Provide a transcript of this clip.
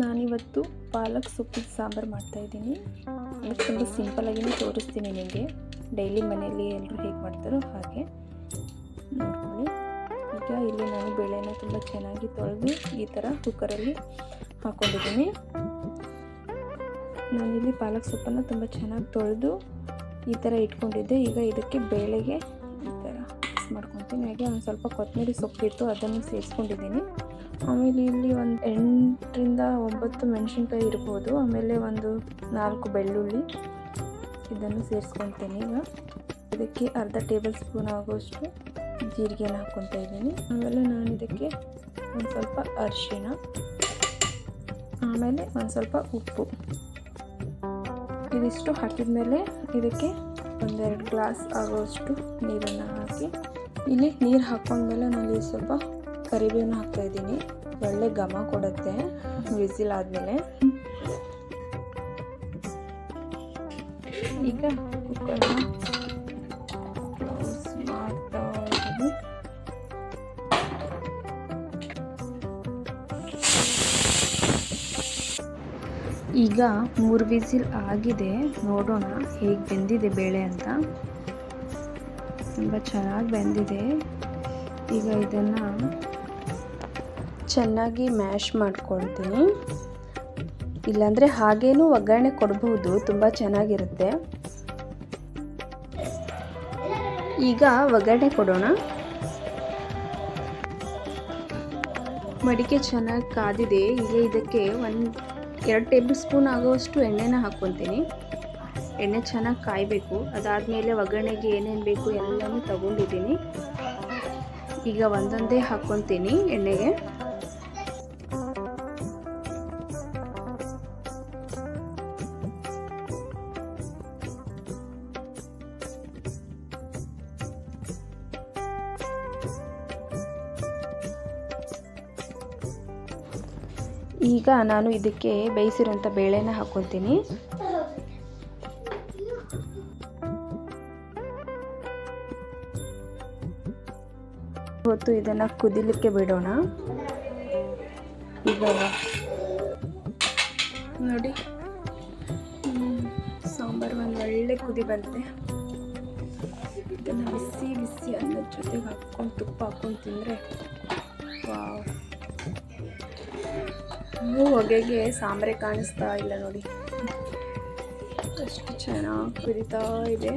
ನಾನಿವತ್ತು ಪಾಲಕ್ ಸೊಪ್ಪಿನ ಸಾಂಬಾರು ಮಾಡ್ತಾಯಿದ್ದೀನಿ ತುಂಬ ಸಿಂಪಲಾಗಿಯೇ ತೋರಿಸ್ತೀನಿ ನಿಮಗೆ. ಡೈಲಿ ಮನೆಯಲ್ಲಿ ಎಲ್ಲರೂ ಹೇಗೆ ಮಾಡ್ತಾರೋ ಹಾಗೆ. ನೋಡ್ಕೊಳ್ಳಿ. ಈಗ ಇಲ್ಲಿ ನಾನು ಬೇಳೆನ ತುಂಬ ಚೆನ್ನಾಗಿ ತೊಳೆದು ಈ ಥರ ಕುಕ್ಕರಲ್ಲಿ ಹಾಕ್ಕೊಂಡಿದ್ದೀನಿ ನಾನಿಲ್ಲಿ ಪಾಲಕ್ ಸೊಪ್ಪನ್ನು ತುಂಬ ಚೆನ್ನಾಗಿ ತೊಳೆದು ಈ ಥರ ಇಟ್ಕೊಂಡಿದ್ದೆ. ಈಗ ಇದಕ್ಕೆ ಬೇಳೆಗೆ ಈ ಥರ ಮಿಕ್ಸ್ ಮಾಡ್ಕೊತೀನಿ. ಹಾಗೆ ಒಂದು ಸ್ವಲ್ಪ ಕೊತ್ತಂಬರಿ ಸೊಪ್ಪಿತ್ತು ಅದನ್ನು ಸೇರಿಸ್ಕೊಂಡಿದ್ದೀನಿ. ಆಮೇಲೆ ಇಲ್ಲಿ ಒಂದು ಎಂಟರಿಂದ ಒಂಬತ್ತು ಮೆಣಸಿನ್ಕಾಯಿ ಇರ್ಬೋದು, ಆಮೇಲೆ ಒಂದು ನಾಲ್ಕು ಬೆಳ್ಳುಳ್ಳಿ. ಇದನ್ನು ಸೇರಿಸ್ಕೊತೀನಿ ಈಗ. ಇದಕ್ಕೆ ಅರ್ಧ ಟೇಬಲ್ ಸ್ಪೂನ್ ಆಗುವಷ್ಟು ಜೀರಿಗೆನ ಹಾಕ್ಕೊತಾ ಇದ್ದೀನಿ. ಆಮೇಲೆ ನಾನು ಇದಕ್ಕೆ ಒಂದು ಸ್ವಲ್ಪ ಅರಿಶಿಣ, ಆಮೇಲೆ ಒಂದು ಸ್ವಲ್ಪ ಉಪ್ಪು. ಇದಿಷ್ಟು ಹಾಕಿದ್ಮೇಲೆ ಇದಕ್ಕೆ ಒಂದೆರಡು ಗ್ಲಾಸ್ ಆಗೋಷ್ಟು ನೀರನ್ನು ಹಾಕಿ. ಇಲ್ಲಿ ನೀರು ಹಾಕೊಂಡ್ಮೇಲೆ ನಾನು ಇಲ್ಲಿ ಸ್ವಲ್ಪ ಕರಿಬೇವನ್ನ ಹಾಕ್ತಾಯಿದ್ದೀನಿ ಒಳ್ಳೆ ಘಮ ಕೊಡುತ್ತೆ. ವಿಸಿಲ್ ಆದಮೇಲೆ ಈಗ ಈಗ ಮೂರು ವಿಸಿಲ್ ಆಗಿದೆ. ನೋಡೋಣ ಹೇಗೆ ಬೆಂದಿದೆ ಬೇಳೆ ಅಂತ. ತುಂಬ ಚೆನ್ನಾಗಿ ಬೆಂದಿದೆ. ಈಗ ಇದನ್ನು ಚೆನ್ನಾಗಿ ಮ್ಯಾಶ್ ಮಾಡ್ಕೊಳ್ತೀನಿ. ಇಲ್ಲಾಂದರೆ ಹಾಗೇನೂ ಒಗ್ಗರಣೆ ಕೊಡ್ಬೋದು, ತುಂಬ ಚೆನ್ನಾಗಿರುತ್ತೆ. ಈಗ ಒಗ್ಗರಣೆ ಕೊಡೋಣ. ಮಡಿಕೆ ಚೆನ್ನಾಗಿ ಕಾದಿದೆ ಈಗ ಇದಕ್ಕೆ ಒಂದು ಎರಡು ಟೇಬಲ್ ಸ್ಪೂನ್ ಆಗೋವಷ್ಟು ಎಣ್ಣೆನ ಹಾಕ್ಕೊತೀನಿ ಎಣ್ಣೆ ಚೆನ್ನಾಗಿ ಕಾಯಬೇಕು, ಅದಾದಮೇಲೆ ಒಗ್ಗರಣೆಗೆ ಏನೇನು ಬೇಕು ಎಲ್ಲನೂ ತಗೊಂಡಿದ್ದೀನಿ. ಈಗ ಒಂದೊಂದೇ ಹಾಕ್ಕೊತೀನಿ ಎಣ್ಣೆಗೆ. ಈಗ ನಾನು ಇದಕ್ಕೆ ಬೇಯಿಸಿರುವಂಥ ಬೇಳೆನ ಹಾಕ್ಕೊತೀನಿ ಹೊತ್ತು ಇದನ್ನು ಕುದಿಲಿಕ್ಕೆ ಬಿಡೋಣ. ಈಗ ನೋಡಿ. ಸಾಂಬಾರು ಒಂದು ಒಳ್ಳೆ ಕುದಿ ಬಂತೆ. ಇದನ್ನು ಬಿಸಿ ಬಿಸಿ ಅನ್ನದ ಜೊತೆಗೆ ಹಾಕ್ಕೊಂಡು ತುಪ್ಪ ಹಾಕ್ಕೊಂಡು ತಿಂದರೆ ವಾವ್. ಹೊಗೆಗೆ ಸಾಂಬ್ರೆ ಕಾಣಿಸ್ತಾ ಇಲ್ಲ ನೋಡಿ. ಅಷ್ಟು ಚೆನ್ನಾಗಿ ಕುದಿತಾ ಇದೆ.